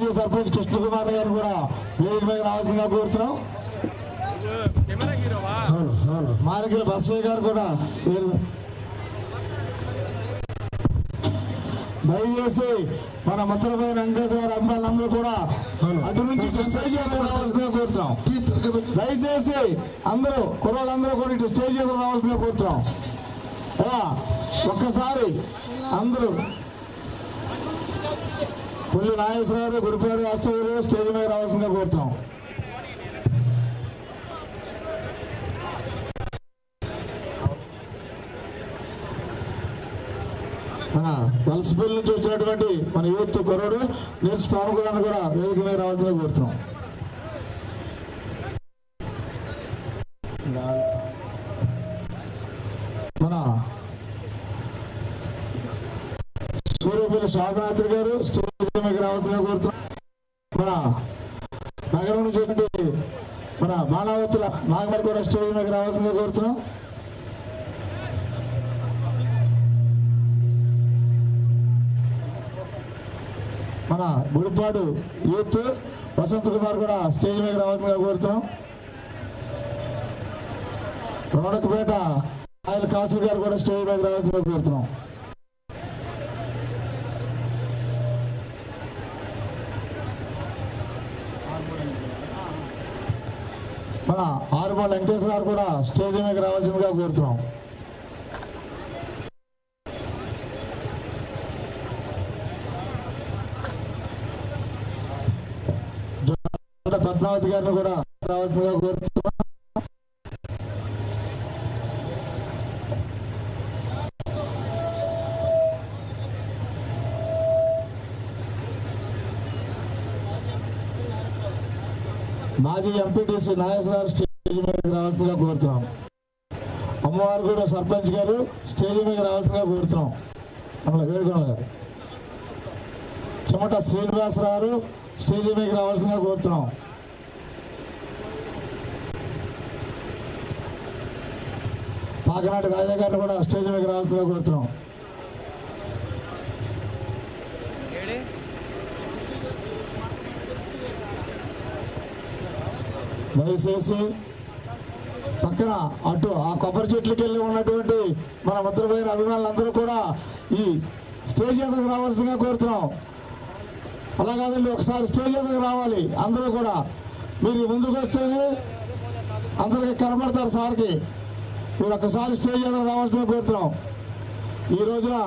మాజీ సర్పంచ్ కృష్ణకుమార్ గారు కూడా వేదిక మీద రావాల్సిందిగా కోరుతున్నాం. మానకిల బస్వయ్య గారు కూడా దయచేసి మన ముత్తలపై వెంకటేశ్వర గారి అభిమానులందరూ కూడా అటు నుంచి స్టేజ్ రావాల్సిందిగా కోరుతున్నాం. దయచేసి అందరూ కుర్రోళ్ళందరూ కూడా ఇటు స్టేజ్ రావాల్సిందిగా కోరుతున్నాం. ఒక్కసారి అందరూ పుల్లి నాగేశ్వరరావు గురుపేరు వాస్తవ్యులు స్టేజ్ మీద రావాల్సిందిగా కోరుతాం. మన వలసపల్లి నుంచి వచ్చినటువంటి మన యూత్ కుర్రోడు నేను స్వామి కూడా కూడా వేదిక మీద రావాల్సిందిగా కోరుతున్నాం. మన సూర్యపల్లి స్వామినాథుడు గారు స్టేజ్ మీద రావాల్సిందిగా కోరుతున్నాం మన నగరం నుంచి వచ్చినటువంటి మన బాణావతుల నాగమర్ కూడా స్టేజ్ మీద రావాల్సిందిగా కోరుతున్నాం మన తమిళనాడు యూత్ వసంత్ కుమార్ కూడా స్టేజ్ మీద రావాలని కోరుతాం రోడకపేట ఆయన కాసు గారు కూడా స్టేజ్ మీద రావాల్సిందిగా కోరుతున్నాం. మన ఆరుమల్ వెంకటేశ్వర గారు కూడా స్టేజ్ మీద రావాల్సిందిగా కోరుతున్నాం. పద్మావతి గారిని కూడా రావాల్సిందిగా కోరుతున్నాం. మాజీ ఎంపీటీసీ నాగేశ్వరరావు స్టేజ్ మీద రావాల్సిందిగా కోరుతున్నాం. అమ్మవారు కూడా సర్పంచ్ గారు స్టేజ్ మీద రావాల్సిందిగా కోరుతున్నాం. అమల వేడుకొండ గారు. చెమట శ్రీనివాసరావు స్టేజ్ మీదకి రావాల్సిందిగా కోరుతున్నాం. పాకనాటి రాజా గారిని కూడా స్టేజ్ మీదకి రావాల్సిందిగా కోరుతున్నాం. దయచేసి పక్కన అటు ఆ కొబ్బరి చెట్లకి వెళ్ళి ఉన్నటువంటి మన ముద్రపోయిన అభిమానులందరూ కూడా ఈ స్టేజ్ ఎదురుకు రావాల్సిందిగా కోరుతున్నాం. అలా కాదండి ఒకసారి స్టేజ్ ఎదురుకు రావాలి అందరూ కూడా. మీరు ముందుకు వస్తేనే అందరికి కనబడతారు సార్కి. మీరు ఒకసారి స్టేజ్ ఎదురు రావాల్సిన కోరుతున్నాం. ఈ రోజున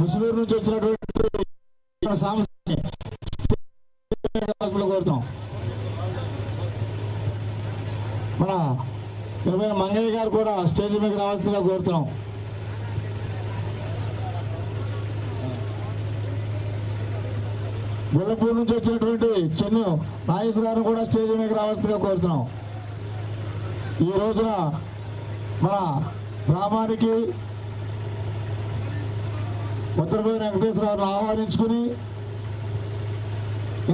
ముస్లిం నుంచి వచ్చినటువంటి మన కోరుతాం మన ఇరవై మంగయ్య గారు కూడా స్టేజ్ మీద రావాల్సిందిగా కోరుతున్నాం. గుల్లపూర్ నుంచి వచ్చినటువంటి చెన్ను నాగేశ్వర గారిని కూడా స్టేజ్ మీద రావాల్సిందిగా కోరుతున్నాం. ఈ రోజున మన గ్రామానికి ఉత్తరపోయి వెంకటేశ్వరరావును ఆహ్వానించుకుని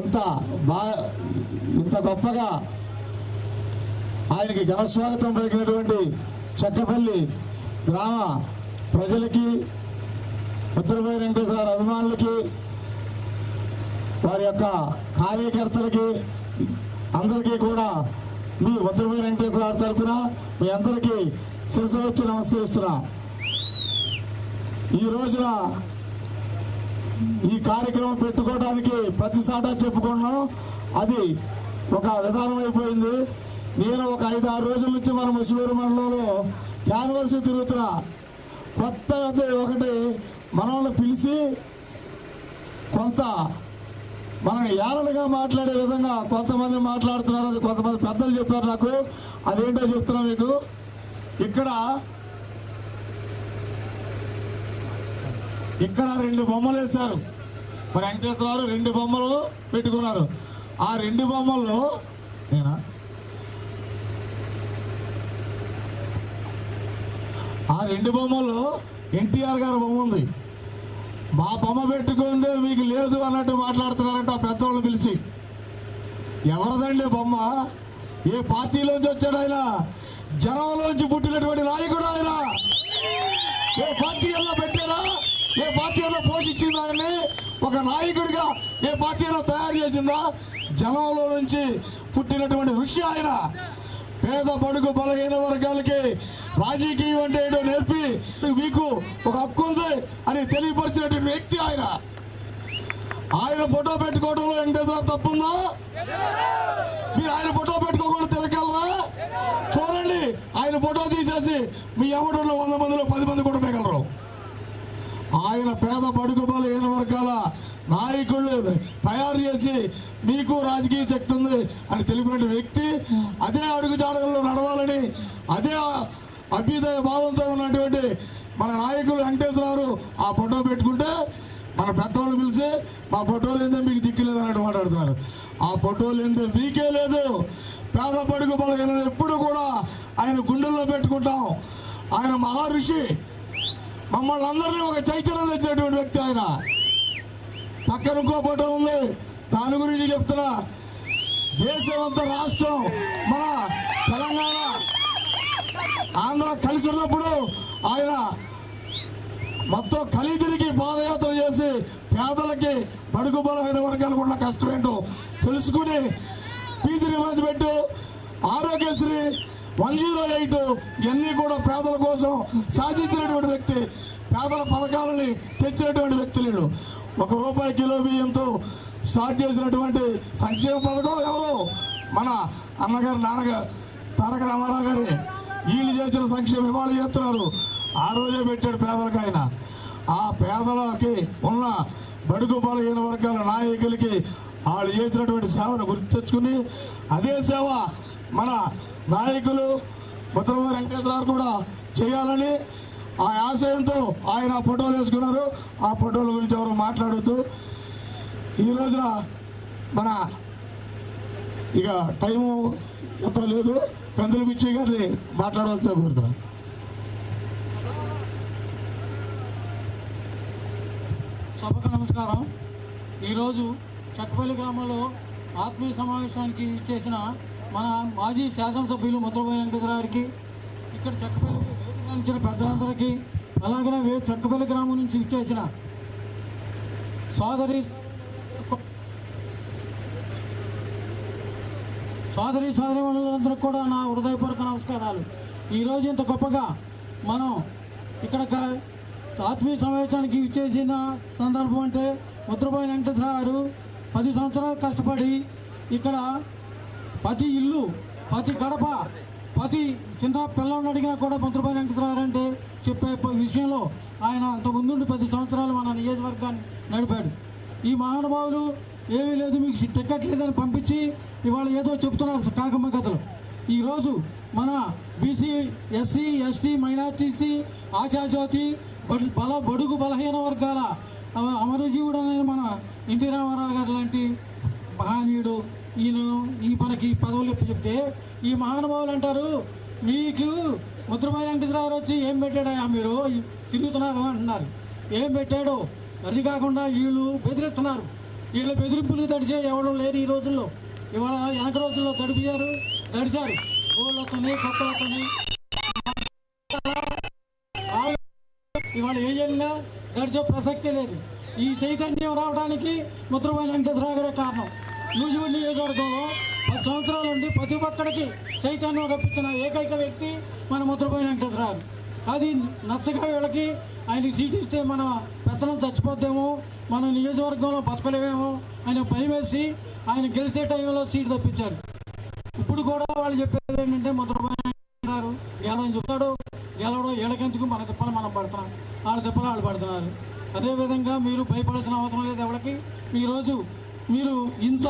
ఇంత బా ఇంత గొప్పగా ఆయనకి ఘనస్వాగతం పలికినటువంటి చక్కపల్లి గ్రామ ప్రజలకి ఉత్తరపోయి వెంకటేశ్వర అభిమానులకి వారి యొక్క కార్యకర్తలకి అందరికీ కూడా మీ ఉత్తరపోయి వెంకటేశ్వర తరఫున మీ అందరికీ శిరసు వచ్చి నమస్కరిస్తున్నా. ఈ రోజున ఈ కార్యక్రమం పెట్టుకోవడానికి ప్రతిసాటా చెప్పుకున్నాం. అది ఒక విధానం అయిపోయింది. నేను ఒక ఐదు ఆరు రోజుల నుంచి మన ముసివూరు మండలంలో క్యాన్వర్స్ తిరుగుతున్నా కొత్త ఒకటి మనల్ని పిలిచి కొంత మనం ఏళ్ళగా మాట్లాడే విధంగా కొంతమంది మాట్లాడుతున్నారు అది కొంతమంది పెద్దలు చెప్పారు నాకు. అదేంటో చెప్తున్నా మీకు. ఇక్కడ ఇక్కడ రెండు బొమ్మలు వేశారు. వెంకటేశ్వరరావు రెండు బొమ్మలు పెట్టుకున్నారు. ఆ రెండు బొమ్మల్లో నేనా? ఆ రెండు బొమ్మల్లో ఎన్టీఆర్ గారి బొమ్మ ఉంది. మా బొమ్మ పెట్టుకుంది మీకు లేదు అన్నట్టు మాట్లాడుతున్నారంట ఆ పెద్దవాళ్ళు పిలిచి. ఎవరిదండి బొమ్మ? ఏ పార్టీలోంచి వచ్చాడు ఆయన? జనంలోంచి పుట్టినటువంటి నాయకుడు ఆయన. ఏ పార్టీ ఎలా పెట్టారా ఏ పార్టీ ఎలా పోషించింది ఆయన్ని? ఒక నాయకుడిగా ఏ పార్టీ ఎలా తయారు చేసిందా? జనంలో నుంచి పుట్టినటువంటి ఋషి ఆయన. పేద బడుగు బలహీన వర్గాలకి రాజకీయం అంటే ఏంటో నేర్పి. మీకు ఒక హక్కు ఉంది అని తెలియపరిచినటువంటి వ్యక్తి ఆయన. ఆయన ఫోటో పెట్టుకోవడంలో వెంకటేశ్వర తప్పుందా? మీరు ఆయన ఫోటో పెట్టుకోకుండా తిరగలరా చూడండి ఆయన ఫోటో తీసేసి మీ ఎవడంలో వంద మందిలో పది మంది కూడా మిగలరు ఆయన పేద బడుగు బలహీన వర్గాల నాయకుళ్ళు తయారు చేసి మీకు రాజకీయ శక్తి ఉంది అని తెలిపినటువంటి వ్యక్తి అదే అడుగు జాడగల్లో నడవాలని అదే అభ్యుదయ భావంతో ఉన్నటువంటి మన నాయకులు వెంకటేశ్వరరావు ఆ ఫోటో పెట్టుకుంటే మన పెద్దవాళ్ళు పిలిచి మా ఫోటోలు ఏందో మీకు దిక్కులేదు అన్నట్టు మాట్లాడుతున్నారు. ఆ ఫోటోలు ఏందో మీకే లేదు. పేద పడుగు బలహీన ఎప్పుడు కూడా ఆయన గుండెల్లో పెట్టుకుంటాం. ఆయన మహర్షి మమ్మల్ని అందరినీ ఒక చైతన్యం తెచ్చినటువంటి వ్యక్తి ఆయన. పక్కన ఇంకో ఫోటో ఉంది. దాని గురించి చెప్తున్నా. దేశం అంతా రాష్ట్రం మన తెలంగాణ ఆంధ్ర కలిసి ఉన్నప్పుడు ఆయన మొత్తం కలిదిరికి పాదయాత్ర చేసి పేదలకి బడుగు బలహీన వర్గాలకు ఉన్న కష్టం ఏంటో తెలుసుకుని పీజీని నిబంధన పెట్టు ఆరోగ్యశ్రీ వన్ జీరో ఎయిట్ ఇవన్నీ కూడా పేదల కోసం సాధించినటువంటి వ్యక్తి పేదల పథకాలని తెచ్చినటువంటి వ్యక్తి నేను ఒక రూపాయి కిలో బియ్యంతో స్టార్ట్ చేసినటువంటి సంక్షేమ పథకం ఎవరు? మన అన్నగారు నాన్నగారు తారక రామారావు గారి. వీళ్ళు చేసిన సంక్షేమం ఇవాళ చేస్తున్నారు. ఆ రోజే పెట్టాడు పేదలకు ఆయన. ఆ పేదలకి ఉన్న బడుగు బలహీన వర్గాల నాయకులకి వాళ్ళు చేసినటువంటి సేవను గుర్తు తెచ్చుకుని అదే సేవ మన నాయకులు ముద్రమ వెంకటేశ్వరరావు కూడా చేయాలని ఆ ఆశయంతో ఆయన ఫోటోలు వేసుకున్నారు. ఆ ఫోటోల గురించి ఎవరు మాట్లాడుతూ ఈ రోజున మన ఇక టైము ఎంత లేదు. కందులు పిచ్చి గారిని మాట్లాడవలసి కోరుతున్నాను సభకు నమస్కారం. ఈరోజు చక్కపల్లి గ్రామంలో ఆత్మీయ సమావేశానికి ఇచ్చేసిన మన మాజీ శాసనసభ్యులు ముద్రపోయి వెంకటేశ్వర గారికి ఇక్కడ చక్కపల్లి వేదిక పెద్దలందరికీ అలాగనే వే చక్కపల్లి గ్రామం నుంచి ఇచ్చేసిన సోదరి సోదరి సోదరిమణులందరికీ కూడా నా హృదయపూర్వక నమస్కారాలు. ఈరోజు ఇంత గొప్పగా మనం ఇక్కడ ఆత్మీయ సమావేశానికి ఇచ్చేసిన సందర్భం అంటే ముద్రపోయిన వెంకటేశ్వర గారు పది సంవత్సరాలు కష్టపడి ఇక్కడ ప్రతి ఇల్లు ప్రతి గడప ప్రతి చిన్న పిల్లల్ని అడిగినా కూడా ముద్రపోయిన వెంకటేశ్వర గారు అంటే చెప్పే విషయంలో ఆయన అంత ముందుండి పది సంవత్సరాలు మన నియోజకవర్గాన్ని నడిపాడు. ఈ మహానుభావులు ఏమీ లేదు మీకు టికెట్ లేదని పంపించి ఇవాళ ఏదో చెప్తున్నారు కాకమ్మ కథలు. ఈరోజు మన బీసీ ఎస్సీ ఎస్టీ మైనార్టీసీ ఆశాజ్యోతి బడు- బల బడుగు బలహీన వర్గాల అమరజీవుడు అనేది మన ఎన్టీ రామారావు గారు లాంటి మహనీయుడు. ఈయన ఈ మనకి పదవులు చెప్తే ఈ మహానుభావులు అంటారు మీకు ముద్రమైన వెంకటేశ్వరరావు వచ్చి ఏం పెట్టాడా మీరు? తిరుగుతున్నారు అంటున్నారు ఏం పెట్టాడో? అది కాకుండా వీళ్ళు బెదిరిస్తున్నారు. వీళ్ళ బెదిరింపులకు తడిచే ఎవరు లేరు ఈ రోజుల్లో. ఇవాళ వెనక రోజుల్లో తడిపారు తడిచారు గోళ్ళు వస్తున్నాయి కప్పలు వస్తున్నాయి ఇవాళ ఏ జరిగినా గడిచే ప్రసక్తే లేదు. ఈ చైతన్యం రావడానికి ముద్రమైన వెంకటేశ్వరరావు గారే కారణం. నూజివీడు నియోజకవర్గంలో పది సంవత్సరాల నుండి ప్రతి ఒక్కడికి చైతన్యం రప్పించిన ఏకైక వ్యక్తి మన ముద్రపోయిన వెంకటేశ్వరరావు. అది నచ్చగా వీళ్ళకి ఆయనకి సీట్ ఇస్తే మన పెత్తనం చచ్చిపోద్దేమో మన నియోజకవర్గంలో బతకలేమేమో ఆయన భయం వేసి ఆయన గెలిచే టైంలో సీట్ తప్పించారు. ఇప్పుడు కూడా వాళ్ళు చెప్పేది ఏంటంటే ముద్రపోయిన అంటున్నారు గెలని చెప్తాడు? గెలవడం ఏళ్ళకెందుకు? మన తిప్పలు మనం పడుతున్నాం. వాళ్ళ తిప్పలు వాళ్ళు పడుతున్నారు. అదేవిధంగా మీరు భయపడాల్సిన అవసరం లేదు ఎవరికి. ఈరోజు మీరు ఇంత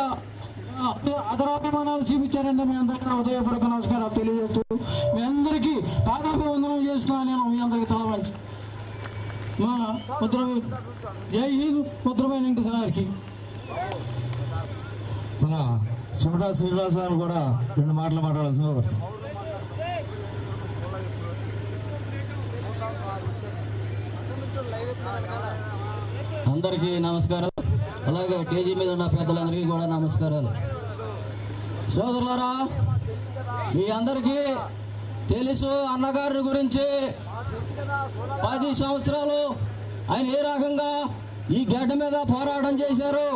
అదరాభిమానాలు చూపించారంటే మీ అందరికీ హృదయపూర్వక నమస్కారాలు తెలియజేస్తూ మీ అందరికీ పాదాభివందనం చేస్తున్నాను నేను మీ అందరికీ తలవంచి మా ముద్ర జై హింద్ వెంకటేశ్వర గారికి. మన చిమటా శ్రీనివాస గారు కూడా రెండు మాటలు మాట్లాడాల్సింది. అందరికీ నమస్కారం అలాగే స్టేజీ మీద ఉన్న పెద్దలందరికీ కూడా నమస్కారాలు. సోదరులారా మీ అందరికీ తెలుసు అన్నగారి గురించి పది సంవత్సరాలు ఆయన ఏ రకంగా ఈ గడ్డ మీద పోరాటం చేశారు?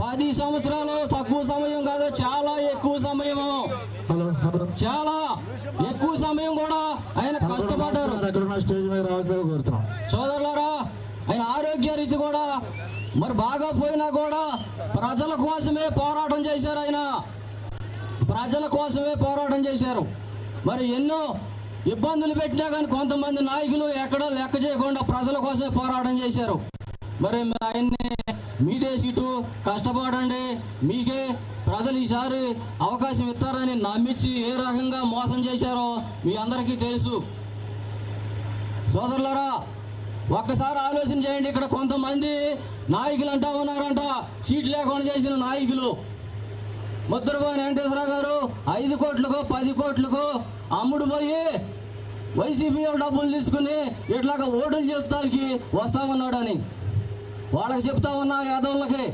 పది సంవత్సరాలు తక్కువ సమయం కాదు చాలా ఎక్కువ సమయము హలో చాలా ఎక్కువ సమయం కూడా ఆయన కష్టపడ్డారు. సోదరులారా ఆయన ఆరోగ్య రీతి కూడా మరి బాగా పోయినా కూడా ప్రజల కోసమే పోరాటం చేశారు ఆయన. ప్రజల కోసమే పోరాటం చేశారు. మరి ఎన్నో ఇబ్బందులు పెట్టినా కానీ కొంతమంది నాయకులు ఎక్కడో లెక్క చేయకుండా ప్రజల కోసమే పోరాటం చేశారు. మరి ఆయన్ని మీదే సీటు కష్టపడండి. మీకే ప్రజలు ఈసారి అవకాశం ఇస్తారని నమ్మించి ఏ రకంగా మోసం చేశారో మీ అందరికీ తెలుసు. సోదరులరా ఒక్కసారి ఆలోచన చేయండి. ఇక్కడ కొంతమంది నాయకులు అంటా ఉన్నారంట. సీట్ లేకుండా చేసిన నాయకులు. ముద్రపోయిన వెంకటేశ్వరరావు గారు ఐదు కోట్లకు పది కోట్లకు అమ్ముడు పోయి వైసీపీ డబ్బులు తీసుకుని ఇట్లాగా ఓటులు చెప్తానికి వస్తా ఉన్నాడని వాళ్ళకి చెప్తా ఉన్నా యాదవులకి.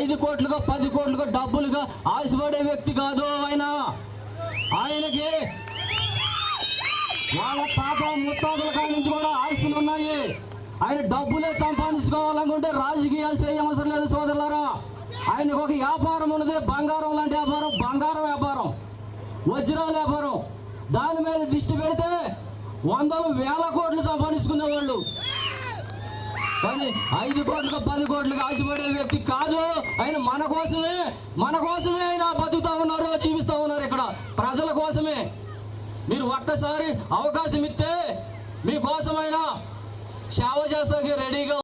ఐదు కోట్లకు పది కోట్లుగా డబ్బులుగా ఆశపడే వ్యక్తి కాదు ఆయన. ఆయనకి వాళ్ళ తాత ముత్తాతల కాడి నుంచి కూడా ఆస్తులు ఉన్నాయి. ఆయన డబ్బులే సంపాదించుకోవాలనుకుంటే రాజకీయాలు చేయవసరం లేదు సోదరులారా. ఆయనకు ఒక వ్యాపారం ఉన్నది బంగారం లాంటి వ్యాపారం బంగారం వ్యాపారం వజ్రాల వ్యాపారం. దాని మీద దృష్టి పెడితే వందలు వేల కోట్లు సంపాదించుకునే వాళ్ళు. కానీ ఐదు కోట్లకు పది కోట్లకు ఆశపడే వ్యక్తి కాదు. ఆయన మన కోసమే మన కోసమే ఆయన బతుకుతా ఉన్నారు జీవిస్తూ ఉన్నారు ఇక్కడ ప్రజల కోసమే. మీరు ఒక్కసారి అవకాశం ఇస్తే మీకోసమైనా సేవ చేస్తాకి రెడీగా